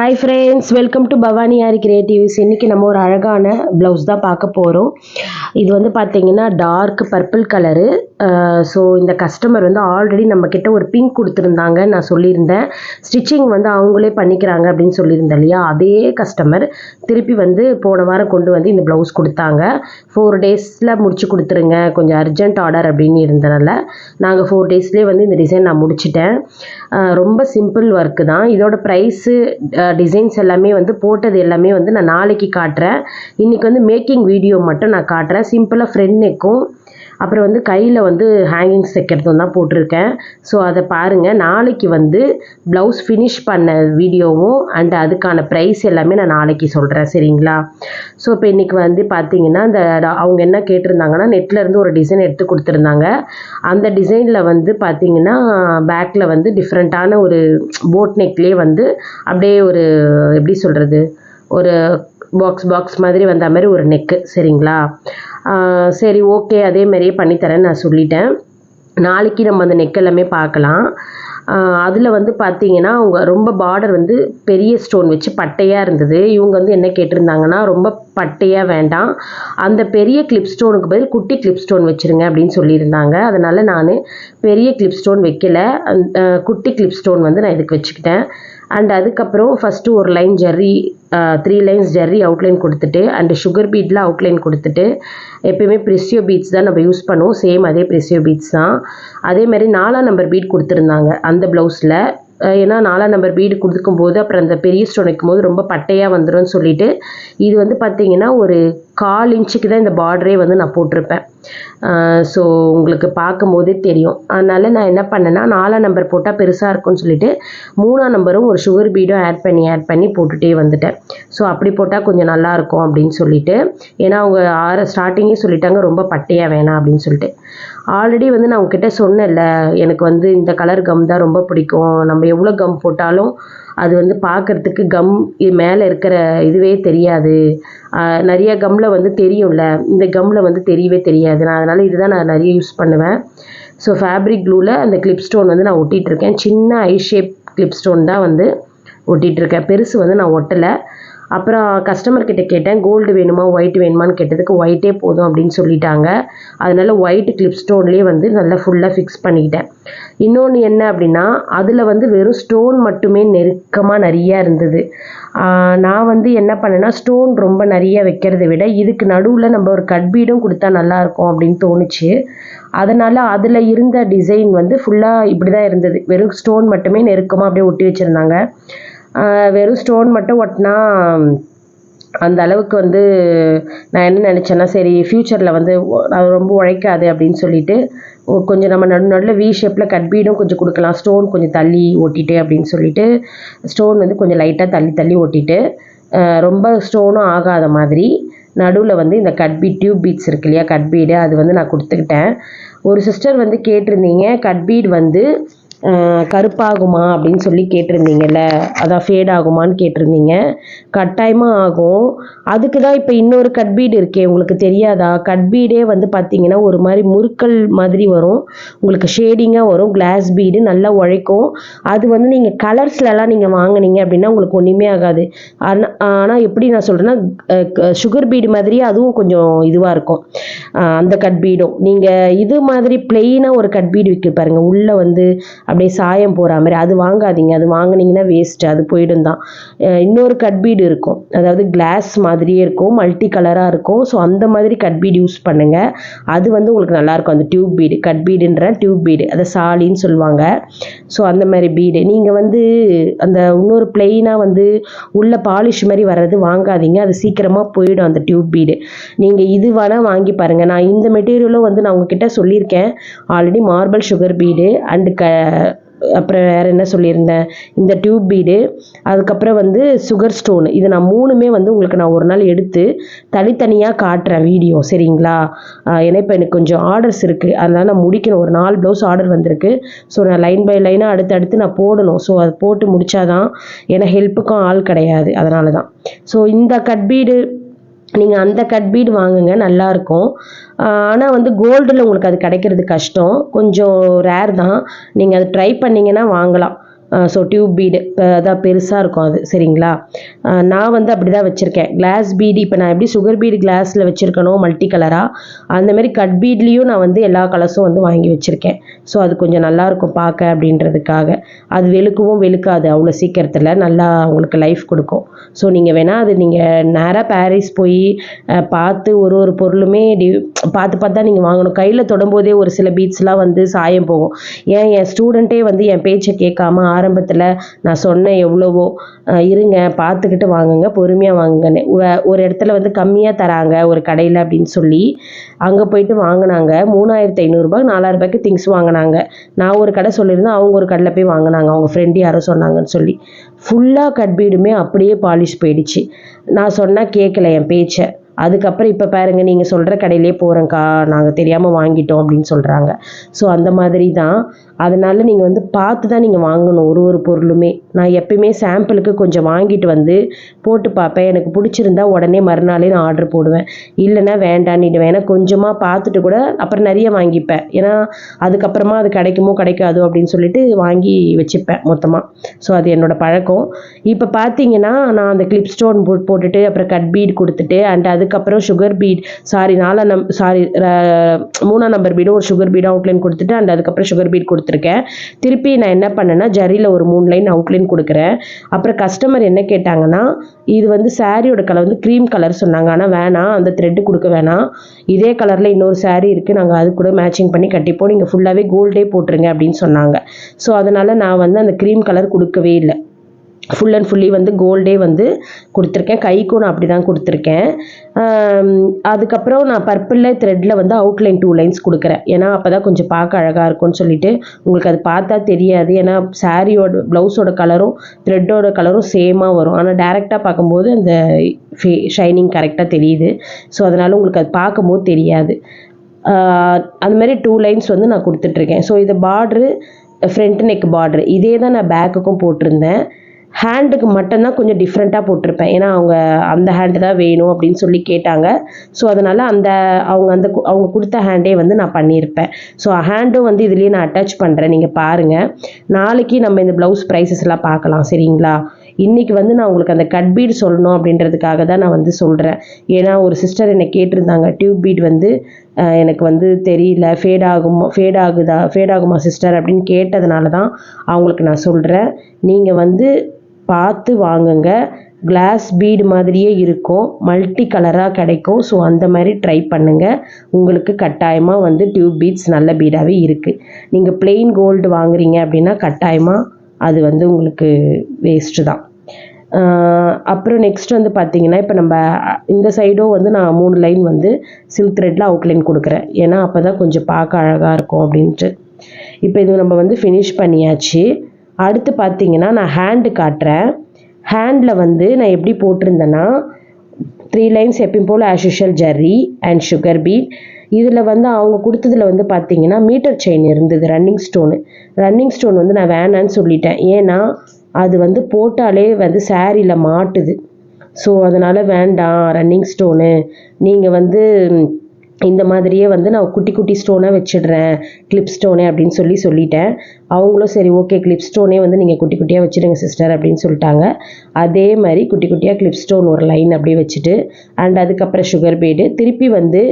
Hi friends welcome to Bhavani Aari creatives இன்றைக்கி நம்ம ஒரு அழகான ப்ளவுஸ் தான் பார்க்க போகிறோம் இது வந்து பார்த்தீங்கன்னா டார்க் பர்பிள் கலரு ஸோ இந்த கஸ்டமர் வந்து ஆல்ரெடி நம்மக்கிட்ட ஒரு பிங்க் கொடுத்துருந்தாங்க நான் சொல்லியிருந்தேன். ஸ்டிச்சிங் வந்து அவங்களே பண்ணிக்கிறாங்க அப்படின்னு சொல்லியிருந்தேன் இல்லையா? அதே கஸ்டமர் திருப்பி வந்து போன வாரம் கொண்டு வந்து இந்த ப்ளவுஸ் கொடுத்தாங்க. ஃபோர் டேஸில் முடிச்சு கொடுத்துருங்க கொஞ்சம் அர்ஜென்ட் ஆர்டர் அப்படின்னு இருந்தனால நாங்கள் ஃபோர் டேஸ்லேயே வந்து இந்த டிசைன் நான் முடிச்சிட்டேன். ரொம்ப சிம்பிள் ஒர்க்கு தான். இதோட ப்ரைஸு டிசைன்ஸ் எல்லாமே வந்து போட்டது எல்லாமே வந்து நான் நாளைக்கு காட்டுறேன். இன்றைக்கி வந்து மேக்கிங் வீடியோ மட்டும் நான் காட்டுறேன். சிம்பிளாக ஃப்ரெண்ட் நெக்கும் அப்புறம் வந்து கையில் வந்து ஹேங்கிங் தைக்கிறதும் தான் போட்டிருக்கேன். ஸோ அதை பாருங்கள் நாளைக்கு வந்து ப்ளவுஸ் ஃபினிஷ் பண்ண வீடியோவும் அண்ட் அதுக்கான ப்ரைஸ் எல்லாமே நான் நாளைக்கு சொல்கிறேன் சரிங்களா? ஸோ இப்போ இன்றைக்கி வந்து பார்த்தீங்கன்னா இந்த அவங்க என்ன கேட்டிருந்தாங்கன்னா நெட்டில் இருந்து ஒரு டிசைன் எடுத்து கொடுத்துருந்தாங்க. அந்த டிசைனில் வந்து பார்த்தீங்கன்னா பேக்கில் வந்து டிஃப்ரெண்ட்டான ஒரு போட் நெக்லேயே வந்து அப்படியே ஒரு எப்படி சொல்கிறது ஒரு பாக்ஸ் பாக்ஸ் மாதிரி வந்த மாதிரி ஒரு நெக்கு சரிங்களா? சரி ஓகே அதே மாதிரியே பண்ணித்தரேன்னு நான் சொல்லிட்டேன். நாளைக்கு நம்ம அந்த நெக் எல்லாமே பார்க்கலாம். அதில் வந்து பார்த்தீங்கன்னா அவங்க ரொம்ப பார்டர் வந்து பெரிய ஸ்டோன் வச்சு பட்டையாக இருந்தது. இவங்க வந்து என்ன கேட்டிருந்தாங்கன்னா ரொம்ப பட்டையாக வேண்டாம். அந்த பெரிய கிளிப் ஸ்டோனுக்கு பதில் குட்டி கிளிப் ஸ்டோன் வச்சுருங்க அப்படின்னு சொல்லியிருந்தாங்க. அதனால் நான் பெரிய கிளிப் ஸ்டோன் வைக்கல. அந்த, குட்டி கிளிப் ஸ்டோன் வந்து நான் இதுக்கு வச்சுக்கிட்டேன். அண்ட் அதுக்கப்புறம் ஃபஸ்ட்டு ஒரு line zari three lines zari outline கொடுத்துட்டு அண்ட் சுகர் பீட்டில் அவுட்லைன் கொடுத்துட்டு எப்பயுமே ப்ரெஸ்ஸியோ பீட்ஸ் தான் நம்ம யூஸ் பண்ணுவோம். சேம் அதே ப்ரெஸ்ஸியோ பீட்ஸ் தான். அதே மாதிரி நாலாம் நம்பர் பீட் கொடுத்துருந்தாங்க அந்த ப்ளவுஸில் ஏன்னா நாலாம் நம்பர் பீடு கொடுக்கும்போது அப்புறம் அந்த பெரிய ஸ்டோன் வைக்கும்போது ரொம்ப பட்டையாக வந்துரும்னு சொல்லிட்டு இது வந்து பார்த்தீங்கன்னா ஒரு கால் இன்ச்சுக்கு தான் இந்த பார்டரே வந்து நான் போட்டிருப்பேன். ஸோ உங்களுக்கு பார்க்கும்போதே தெரியும். அதனால் நான் என்ன பண்ணேன்னா நாலாம் நம்பர் போட்டால் பெருசாக இருக்கும்னு சொல்லிட்டு மூணாம் நம்பரும் ஒரு சுகர் பீடும் ஆட் பண்ணி ஆட் பண்ணி போட்டுகிட்டே வந்துட்டேன். ஸோ அப்படி போட்டால் கொஞ்சம் நல்லாயிருக்கும் அப்படின்னு சொல்லிட்டு ஏன்னா அவங்க ஆற ஸ்டார்டிங்கே சொல்லிட்டாங்க ரொம்ப பட்டையாக வேணாம் அப்படின்னு சொல்லிட்டு. ஆல்ரெடி வந்து நான் உங்ககிட்ட சொன்னேன்ல எனக்கு வந்து இந்த கலர் கம் தான் ரொம்ப பிடிக்கும். நம்ம எவ்வளோ கம் போட்டாலும் அது வந்து பார்க்கறதுக்கு கம் மேலே இருக்கிற இதுவே தெரியாது. நிறைய கம்மில் வந்து தெரியும்ல. இந்த கம்மில் வந்து தெரியவே தெரியாது. நான் அதனால் இதுதான் நான் நிறைய யூஸ் பண்ணுவேன். ஸோ ஃபேப்ரிக் க்ளூவில் அந்த கிளிப் ஸ்டோன் வந்து நான் ஒட்டிகிட்டு இருக்கேன். சின்ன ஐ ஷேப் கிளிப் ஸ்டோன் தான் வந்து ஒட்டிகிட்டு இருக்கேன். பெருசு வந்து நான் ஒட்டலை. அப்புறம் கஸ்டமர் கிட்ட கேட்டேன் கோல்டு வேணுமா ஒயிட் வேணுமான்னு கேட்டதுக்கு ஒயிட்டே போதும் அப்படின்னு சொல்லிட்டாங்க. அதனால் ஒயிட் கிளிப் ஸ்டோன்லேயே வந்து நல்லா ஃபுல்லாக ஃபிக்ஸ் பண்ணிக்கிட்டேன். இன்னொன்று என்ன அப்படின்னா அதில் வந்து வெறும் ஸ்டோன் மட்டுமே நெருக்கமாக நிறையா இருந்தது. நான் வந்து என்ன பண்ணேன்னா ஸ்டோன் ரொம்ப நிறைய வைக்கிறத விட இதுக்கு நடுவில் நம்ம ஒரு கட்பீடும் கொடுத்தா நல்லாயிருக்கும் அப்படின்னு தோணுச்சு. அதனால் அதில் இருந்த டிசைன் வந்து ஃபுல்லாக இப்படி தான் இருந்தது. வெறும் ஸ்டோன் மட்டுமே நெருக்கமாக அப்படியே ஒட்டி வச்சுருந்தாங்க. வெறும் ஸ்டோன் மட்டும் ஒட்டினா அந்த அளவுக்கு வந்து நான் என்ன நினச்சேன்னா சரி ஃப்யூச்சரில் வந்து அது ரொம்ப உழைக்காது அப்படின்னு சொல்லிட்டு கொஞ்சம் நம்ம நடு நடுவில் வி ஷேப்பில் கட் பீடும் கொஞ்சம் கொடுக்கலாம். ஸ்டோன் கொஞ்சம் தள்ளி ஒட்டிட்டு அப்படின்னு சொல்லிட்டு ஸ்டோன் வந்து கொஞ்சம் லைட்டாக தள்ளி தள்ளி ஒட்டிட்டு ரொம்ப ஸ்டோனும் ஆகாத மாதிரி நடுவில் வந்து இந்த கட் பீட் டியூப் பீட்ஸ் இருக்கு இல்லையா கட் பீடு அது வந்து நான் கொடுத்துக்கிட்டேன். ஒரு சிஸ்டர் வந்து கேட்டிருந்தீங்க கட் பீட் வந்து கருப்பாகுமா அப்படின்னு சொல்லி கேட்டிருந்தீங்கல்ல? அதான் ஃபேட் ஆகுமான்னு கேட்டிருந்தீங்க. கட்டாயமாக ஆகும். அதுக்கு தான் இப்போ இன்னொரு கட் பீடு இருக்கே உங்களுக்கு தெரியாதா? கட் பீடே வந்து பார்த்தீங்கன்னா ஒரு மாதிரி முறுக்கல் மாதிரி வரும். உங்களுக்கு ஷேடிங்காக வரும். கிளாஸ் பீடு நல்லா உழைக்கும். அது வந்து நீங்கள் கலர்ஸ்லலாம் நீங்கள் வாங்கினீங்க அப்படின்னா உங்களுக்கு ஒன்றுமே ஆகாது. ஆனால் ஆனால் எப்படி நான் சொல்கிறேன்னா சுகர் பீடு மாதிரியே அதுவும் கொஞ்சம் இதுவாக இருக்கும். அந்த கட் பீடும் நீங்கள் இது மாதிரி பிளெயினாக ஒரு கட் பீடு விற்க பாருங்கள் உள்ளே வந்து அப்படியே சாயம் போகிற மாதிரி அது வாங்காதீங்க அது வாங்கினீங்கன்னா வேஸ்ட்டு அது போயிடும் தான். இன்னொரு கட் பீடு இருக்கும். அதாவது கிளாஸ் மாதிரியே இருக்கும் மல்டி கலராக இருக்கும். ஸோ அந்த மாதிரி கட் பீடு யூஸ் பண்ணுங்கள் அது வந்து உங்களுக்கு நல்லாயிருக்கும் அந்த டியூப் பீடு கட் பீடுன்ற டியூப் பீடு அதை சாலின்னு சொல்லுவாங்க. ஸோ அந்த மாதிரி பீடு நீங்கள் வந்து அந்த இன்னொரு பிளெயினாக வந்து உள்ள பாலிஷ் மாதிரி வர்றது வாங்காதீங்க. அது சீக்கிரமாக போயிடும் அந்த டியூப் பீடு நீங்கள் இது வேணால் வாங்கி பாருங்கள் நான் இந்த மெட்டீரியலும் வந்து நான் உங்ககிட்ட சொல்லியிருக்கேன். Already marble sugar bead and க அப்புறம் வேறு என்ன சொல்லியிருந்தேன்? இந்த டியூப் பீடு அதுக்கப்புறம் வந்து சுகர் ஸ்டோன் இது நான் மூணுமே வந்து உங்களுக்கு நான் ஒரு நாள் எடுத்து தனித்தனியாக காட்டுறேன் வீடியோ சரிங்களா? ஏன்னா இப்போ எனக்கு கொஞ்சம் ஆர்டர்ஸ் இருக்குது அதனால் நான் முடிக்கணும். ஒரு நாலு ப்ளவுஸ் ஆர்டர் வந்திருக்கு. ஸோ நான் லைன் பை லைனாக அடுத்தடுத்து நான் போடணும். ஸோ அது போட்டு முடித்தாதான் ஏன்னா ஹெல்ப்புக்கும் ஆள் கிடையாது. அதனால தான் ஸோ இந்த கட் பீடு நீங்கள் அந்த கட் பீடு வாங்குங்க நல்லாயிருக்கும் ஆனால் வந்து கோல்டில் உங்களுக்கு அது கிடைக்கிறது கஷ்டம். கொஞ்சம் ரேர் தான். நீங்கள் அது ட்ரை பண்ணிங்கன்னா வாங்கலாம். ஸோ டியூப் பீடு அதான் பெருசாக இருக்கும் அது சரிங்களா? நான் வந்து அப்படி தான் வச்சுருக்கேன். கிளாஸ் பீடு இப்போ நான் எப்படி சுகர் பீடு கிளாஸில் வச்சுருக்கணும் மல்டி கலராக அந்தமாரி கட் பீட்லேயும் நான் வந்து எல்லா கலர்ஸும் வந்து வாங்கி வச்சுருக்கேன். ஸோ அது கொஞ்சம் நல்லாயிருக்கும் பார்க்க அப்படின்றதுக்காக. அது வெளுக்கவும் வெளுக்காது அவ்வளோ சீக்கிரத்தில் நல்லா உங்களுக்கு லைஃப் கொடுக்கும். ஸோ நீங்கள் வேணால் அது நீங்கள் நேராக பாரிஸ் போய் பார்த்து ஒரு ஒரு பொருளுமே டி பார்த்து பார்த்து தான் நீங்கள் வாங்கணும். கையில் தொடும்போதே ஒரு சில பீட்ஸ்லாம் வந்து சாயம் போகும். ஏன் என் ஸ்டூடெண்ட்டே வந்து என் பேச்சை கேட்காம ஆரம்பத்தில் நான் சொன்னேன் எவ்வளவோ இருங்க பார்த்துக்கிட்டு வாங்குங்க பொறுமையாக வாங்குங்கன்னு. ஒரு இடத்துல வந்து கம்மியாக தராங்க ஒரு கடையில் அப்படின்னு சொல்லி அங்கே போயிட்டு வாங்கினாங்க. மூணாயிரத்து ஐநூறுரூபா நாலாயிரரூபாய்க்கு திங்ஸ் வாங்கினாங்க. நான் ஒரு கடை சொல்லியிருந்தேன் அவங்க ஒரு கடையில் போய் வாங்கினாங்க. அவங்க ஃப்ரெண்டு யாரோ சொன்னாங்கன்னு சொல்லி. ஃபுல்லாக கட்பீடுமே அப்படியே பாலிஷ் போயிடுச்சு. நான் சொன்னால் கேட்கல என் பேச்சை. அதுக்கப்புறம் இப்போ பாருங்க நீங்கள் சொல்கிற கடையிலே போகிறேங்க்கா நாங்கள் தெரியாமல் வாங்கிட்டோம் அப்படின்னு சொல்கிறாங்க ஸோ அந்த மாதிரி தான் அதனால நீங்கள் வந்து பார்த்து தான் நீங்கள் வாங்கணும் ஒரு ஒரு பொருளுமே. நான் எப்பயுமே சாம்பிளுக்கு கொஞ்சம் வாங்கிட்டு வந்து போட்டு பார்ப்பேன். எனக்கு பிடிச்சிருந்தா உடனே மறுநாளே நான் ஆர்டர் போடுவேன். இல்லைன்னா வேண்டான்னிடுவேன். ஏன்னா கொஞ்சமாக பார்த்துட்டு கூட அப்புறம் நிறைய வாங்கிப்பேன். ஏன்னா அதுக்கப்புறமா அது கிடைக்குமோ கிடைக்காதோ அப்படின்னு சொல்லிட்டு வாங்கி வச்சுப்பேன் மொத்தமாக ஸோ அது என்னோடய பழக்கம். இப்போ பார்த்தீங்கன்னா நான் அந்த கிளிப் ஸ்டோன் போட் போட்டுட்டு அப்புறம் கட் பீட் கொடுத்துட்டு அண்ட் அதுக்கப்புறம் சுகர் பீட் சாரி நாலாம் நம் சாரி மூணாம் நம்பர் பீடும் ஒரு சுகர் பீட் அவுட்லைன் கொடுத்துட்டு அண்ட் அதுக்கப்புறம் சுகர் பீட் கொடுத்து கொடுத்துருக்கேன் திருப்பி நான் என்ன பண்ணேன்னா ஜரியில் ஒரு மூணு லைன் அவுட்லைன் கொடுக்குறேன். அப்புறம் கஸ்டமர் என்ன கேட்டாங்கன்னா இது வந்து சாரியோட கலர் வந்து க்ரீம் கலர் சொன்னாங்க. ஆனால் வேணாம் அந்த த்ரெட்டு கொடுக்க வேணாம். இதே கலரில் இன்னொரு சாரீ இருக்குது நாங்கள் அது கூட மேட்சிங் பண்ணி கட்டிப்போம். நீங்கள் ஃபுல்லாகவே கோல்டே போட்டுருங்க அப்படின்னு சொன்னாங்க. ஸோ அதனால் நான் வந்து அந்த க்ரீம் கலர் கொடுக்கவே இல்லை. ஃபுல் அண்ட் ஃபுல்லி வந்து கோல்டே வந்து கொடுத்துருக்கேன். கைக்கும் நான் அப்படி தான் கொடுத்துருக்கேன் அதுக்கப்புறம் நான் பர்பிளில் த்ரெட்டில் வந்து அவுட்லைன் டூ லைன்ஸ் கொடுக்குறேன். ஏன்னா அப்போ தான் கொஞ்சம் பார்க்க அழகாக இருக்கும்னு சொல்லிட்டு உங்களுக்கு அது பார்த்தா தெரியாது. ஏன்னா சாரியோட ப்ளவுஸோட கலரும் த்ரெட்டோட கலரும் சேமாக வரும். ஆனால் டேரெக்டாக பார்க்கும்போது அந்த ஃபே ஷைனிங் கரெக்டாக தெரியுது. ஸோ அதனால் உங்களுக்கு அது பார்க்கும்போது தெரியாது. ஆஹ் அந்த மாதிரி டூ லைன்ஸ் வந்து நான் கொடுத்துட்ருக்கேன் ஸோ இது பார்ட்ரு ஃப்ரண்ட் நெக் பார்ட்ரு இதே தான் நான் பேக்குக்கும் போட்டிருந்தேன். ஹேண்டுக்கு மட்டும்தான் கொஞ்சம் டிஃப்ரெண்ட்டாக போட்டிருப்பேன். ஏன்னா அவங்க அந்த ஹேண்டு தான் வேணும் அப்படின்னு சொல்லி கேட்டாங்க. ஸோ அதனால் அந்த அவங்க அந்த கு- அவங்க கொடுத்த ஹேண்டே வந்து நான் பண்ணியிருப்பேன். ஸோ ஹேண்டும் வந்து இதுலேயே நான் அட்டாச் பண்ணுறேன் நீங்கள் பாருங்கள் நாளைக்கு நம்ம இந்த ப்ளவுஸ் ப்ரைஸஸ் எல்லாம் பார்க்கலாம் சரிங்களா? இன்றைக்கி வந்து நான் உங்களுக்கு அந்த கட் பீட் சொல்லணும் அப்படின்றதுக்காக தான் நான் வந்து சொல்கிறேன் ஏன்னா ஒரு சிஸ்டர் என்னை கேட்டிருந்தாங்க டியூப் பீட் வந்து எனக்கு வந்து தெரியல ஃபேட் ஆகுமா ஃபேட் ஆகுதா ஃபேட் ஆகுமா சிஸ்டர் அப்படின்னு கேட்டதுனால தான் அவங்களுக்கு நான் சொல்கிறேன் நீங்கள் வந்து பார்த்து வாங்குங்க. கிளாஸ் பீடு மாதிரியே இருக்கும். மல்டி கலராக கிடைக்கும். ஸோ அந்த மாதிரி ட்ரை பண்ணுங்கள் உங்களுக்கு கட்டாயமாக வந்து டியூப் பீட்ஸ் நல்ல பீடாகவே இருக்குது நீங்கள் பிளெயின் கோல்டு வாங்குறீங்க அப்படின்னா கட்டாயமாக அது வந்து உங்களுக்கு வேஸ்ட்டு தான். அப்புறம் நெக்ஸ்ட் வந்து பார்த்தீங்கன்னா இப்போ நம்ம இந்த சைடும் வந்து நான் மூணு லைன் வந்து சில்க் த்ரெட்டில் அவுட்லைன் கொடுக்குறேன். ஏன்னா அப்போ தான் கொஞ்சம் பார்க்க அழகாக இருக்கும் அப்படின்ட்டு. இப்போ இது நம்ம வந்து ஃபினிஷ் பண்ணியாச்சு. அடுத்து பார்த்தீங்கன்னா நான் ஹேண்டு காட்டுறேன். ஹேண்டில் வந்து நான் எப்படி போட்டிருந்தேன்னா த்ரீ லைன்ஸ் எப்பயும் போல் as zari zari and sugar bead இதில் வந்து அவங்க கொடுத்ததுல வந்து பார்த்தீங்கன்னா மீட்டர் செயின் இருந்தது ரன்னிங் ஸ்டோனு ரன்னிங் ஸ்டோன் வந்து நான் வேணான்னு சொல்லிட்டேன். ஏன்னா அது வந்து போட்டாலே வந்து சாரியில் மாட்டுது. ஸோ அதனால் வேண்டாம் ரன்னிங் ஸ்டோனு நீங்கள் வந்து இந்த மாதிரியே வந்து நான் குட்டி குட்டி ஸ்டோனாக வச்சிடுறேன். கிளிப் ஸ்டோனே அப்படின்னு சொல்லி சொல்லிட்டேன். அவங்களும் சரி ஓகே கிளிப் ஸ்டோனே வந்து நீங்கள் குட்டி குட்டியாக வச்சிடுங்க சிஸ்டர் அப்படின்னு சொல்லிட்டாங்க. அதே மாதிரி குட்டி குட்டியாக கிளிப் ஸ்டோன் ஒரு லைன் அப்படியே வச்சுட்டு அண்ட் அதுக்கப்புறம் சுகர் பீடு திருப்பி வந்து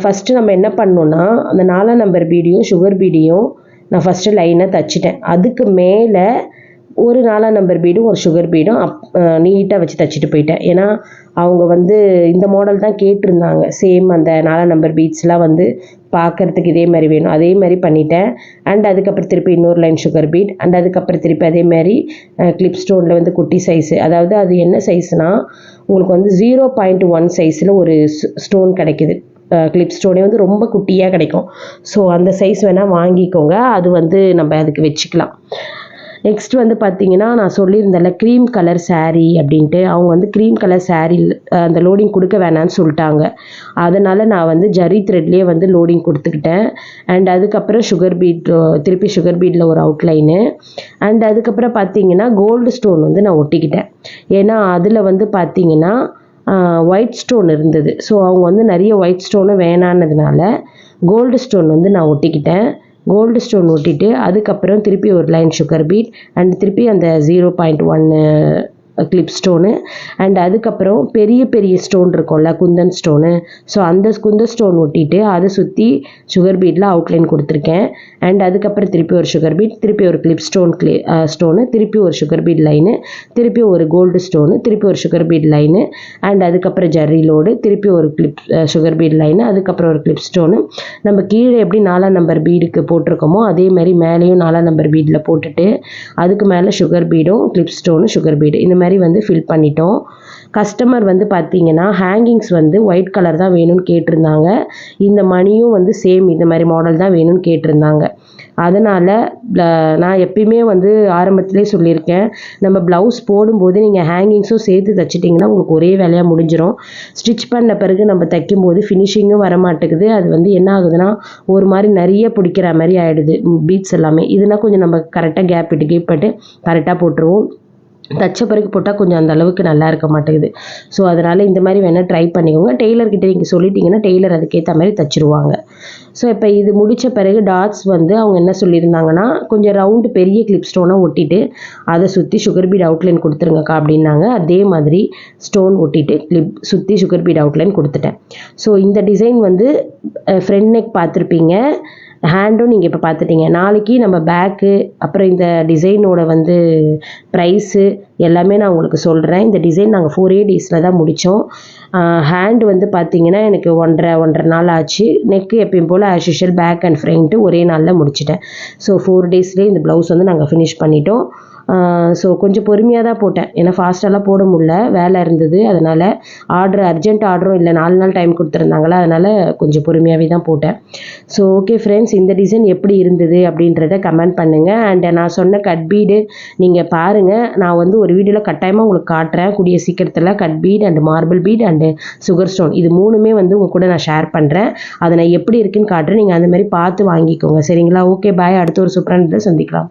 ஃபஸ்ட்டு நம்ம என்ன பண்ணோன்னா அந்த நாலாம் நம்பர் பீடியும் சுகர் பீடியும் நான் ஃபஸ்ட்டு லைனை தச்சிட்டேன். அதுக்கு மேலே ஒரு நாலாம் நம்பர் பீடும் ஒரு சுகர் பீடும் அப் நீட்டாக வச்சு தச்சுட்டு போயிட்டேன். ஏன்னா அவங்க வந்து இந்த மாடல் தான் கேட்டிருந்தாங்க. சேம் அந்த நாலாம் நம்பர் பீட்ஸ்லாம் வந்து பார்க்கறதுக்கு இதே மாதிரி வேணும். அதே மாதிரி பண்ணிட்டேன். அண்ட் அதுக்கப்புறம் திருப்பி இன்னொரு லைன் சுகர் பீட் அண்ட் அதுக்கப்புறம் திருப்பி அதே மாதிரி கிளிப் ஸ்டோனில் வந்து குட்டி சைஸு அதாவது அது என்ன சைஸ்னால் உங்களுக்கு வந்து ஜீரோ பாயிண்ட் ஒன் சைஸில் ஒரு ஸ்டோன் கிடைக்குது. கிளிப் ஸ்டோனே வந்து ரொம்ப குட்டியாக கிடைக்கும். ஸோ அந்த சைஸ் வேணால் வாங்கிக்கோங்க. அது வந்து நம்ம அதுக்கு வச்சுக்கலாம். நெக்ஸ்ட் வந்து பார்த்தீங்கன்னா நான் சொல்லியிருந்தேன்ல க்ரீம் கலர் சாரீ அப்படின்ட்டு. அவங்க வந்து க்ரீம் கலர் சாரீ அந்த லோடிங் கொடுக்க வேணாம்னு சொல்லிட்டாங்க. அதனால் நான் வந்து ஜரி த்ரெட்லேயே வந்து லோடிங் கொடுத்துக்கிட்டேன். அண்ட் அதுக்கப்புறம் சுகர் பீட் திருப்பி சுகர் பீட்டில் ஒரு அவுட்லைனு அண்ட் அதுக்கப்புறம் பார்த்தீங்கன்னா கோல்டு ஸ்டோன் வந்து நான் ஒட்டிக்கிட்டேன். ஏன்னா அதில் வந்து பார்த்தீங்கன்னா ஒயிட் ஸ்டோன் இருந்தது. ஸோ அவங்க வந்து நிறைய ஒயிட் ஸ்டோனும் வேணான்னதுனால கோல்டு ஸ்டோன் வந்து நான் ஒட்டிக்கிட்டேன். கோல்டு ஸ்டோன் ஒட்டிட்டு அதுக்கப்புறம் திருப்பி ஒரு லைன் சுகர் பீட் அண்ட் திருப்பி அந்த ஜீரோ பாயிண்ட் ஒன்று கிளிப் ஸ்டோனு அண்ட் அதுக்கப்புறம் பெரிய பெரிய ஸ்டோன் இருக்கும்ல குந்தன் ஸ்டோனு ஸோ அந்த குந்தன் ஸ்டோன் ஒட்டிட்டு அதை சுற்றி சுகர் பீட்டில் அவுட்லைன் கொடுத்துருக்கேன். அண்ட் அதுக்கப்புறம் திருப்பி ஒரு சுகர் பீட் திருப்பி ஒரு கிளிப் ஸ்டோன் கிளி ஸ்டோனு திருப்பி ஒரு சுகர் பீட் லைனு திருப்பி ஒரு கோல்டு ஸ்டோனு திருப்பி ஒரு சுகர் பீட் லைனு அண்ட் அதுக்கப்புறம் ஜர்ரி லோடு திருப்பி ஒரு கிளிப் சுகர் பீட் லைனு அதுக்கப்புறம் ஒரு கிளிப் ஸ்டோனு நம்ம கீழே எப்படி நாலாம் நம்பர் பீடுக்கு போட்டிருக்கோமோ அதே மாதிரி மேலேயும் நாலாம் நம்பர் பீடில் போட்டுட்டு அதுக்கு மேலே சுகர் பீடும் கிளிப் ஸ்டோனு சுகர் பீடு இந்த மாதிரி மாதிரி வந்து ஃபில் பண்ணிட்டோம். கஸ்டமர் வந்து பார்த்தீங்கன்னா ஹேங்கிங்ஸ் வந்து ஒயிட் கலர் தான் வேணும்னு கேட்டிருந்தாங்க. இந்த மணியும் வந்து சேம் இந்த மாதிரி மாடல் தான் வேணும்னு கேட்டிருந்தாங்க. அதனால் நான் எப்பயுமே வந்து ஆரம்பத்திலே சொல்லியிருக்கேன் நம்ம ப்ளவுஸ் போடும்போது நீங்கள் ஹேங்கிங்ஸும் சேர்த்து தைச்சிட்டிங்கன்னா உங்களுக்கு ஒரே வேலையாக முடிஞ்சிடும் ஸ்டிச் பண்ண பிறகு நம்ம தைக்கும்போது ஃபினிஷிங்கும் வர மாட்டேங்குது அது வந்து என்ன ஆகுதுன்னா ஒரு மாதிரி நிறைய பிடிக்கிற மாதிரி ஆகிடுது பீட்ஸ் எல்லாமே. இதுனால் கொஞ்சம் நம்ம கரெக்டாக கேப் விட்டு கேப் பட்டு கரெக்டாக போட்டுருவோம். தச்ச பிறகு போட்டால் கொஞ்சம் அந்த அளவுக்கு நல்லா இருக்க மாட்டேங்குது. ஸோ அதனால் இந்த மாதிரி வேணால் ட்ரை பண்ணிக்கோங்க. டெய்லர்கிட்ட நீங்கள் சொல்லிட்டீங்கன்னா டெய்லர் அதுக்கேற்ற மாதிரி தச்சிருவாங்க. ஸோ இப்போ இது முடித்த பிறகு டாட்ஸ் வந்து அவங்க என்ன சொல்லியிருந்தாங்கன்னா கொஞ்சம் ரவுண்டு பெரிய கிளிப் ஸ்டோனாக ஒட்டிட்டு அதை சுற்றி சுகர் பீட் அவுட்லைன் கொடுத்துருங்கக்கா அப்படின்னாங்க. அதே மாதிரி ஸ்டோன் ஒட்டிட்டு கிளிப் சுற்றி சுகர் பீட் அவுட்லைன் கொடுத்துட்டேன். ஸோ இந்த டிசைன் வந்து ஃப்ரண்ட் நெக் பார்த்துருப்பீங்க. ஹேண்டும் நீங்கள் இப்போ பார்த்துட்டீங்க நாளைக்கு நம்ம பேக்கு அப்புறம் இந்த டிசைனோட வந்து ப்ரைஸு எல்லாமே நான் உங்களுக்கு சொல்கிறேன் இந்த டிசைன் நாங்கள் ஃபோர் ஏ டேஸில் தான் முடித்தோம் ஹேண்ட் வந்து பார்த்தீங்கன்னா எனக்கு ஒன்றரை ஒன்றரை நாள் ஆச்சு. நெக்கு எப்பயும் போல் as usual back and front ஒரே நாளில் முடிச்சிட்டேன். ஸோ ஃபோர் டேஸ்லேயே இந்த ப்ளவுஸ் வந்து நாங்கள் ஃபினிஷ் பண்ணிட்டோம். ஸோ கொஞ்சம் பொறுமையாக தான் போட்டேன். ஏன்னா ஃபாஸ்ட்டாலாம் போட முடில வேலை இருந்தது. அதனால் ஆர்டர் அர்ஜென்ட் ஆர்டரும் இல்லை. நாலு நாள் டைம் கொடுத்துருந்தாங்களா? அதனால் கொஞ்சம் பொறுமையாகவே தான் போட்டேன். ஸோ ஓகே ஃப்ரெண்ட்ஸ் இந்த டிசைன் எப்படி இருந்தது அப்படின்றத கமெண்ட் பண்ணுங்கள் அண்ட் நான் சொன்ன கட் பீடு நீங்கள் பாருங்கள் நான் வந்து ஒரு வீடியோவில் கட்டாயமாக உங்களுக்கு காட்டுறேன். கூடிய சீக்கிரத்தில் cut bead and marble bead and sugar stone இது மூணுமே வந்து உங்கள் கூட நான் ஷேர் பண்ணுறேன் அதை நான் எப்படி இருக்குன்னு காட்டுறேன். நீங்கள் அந்த மாதிரி பார்த்து வாங்கிக்கோங்க. சரிங்களா? ஓகே பாய் அடுத்த ஒரு சூப்பரான சந்திக்கலாம்.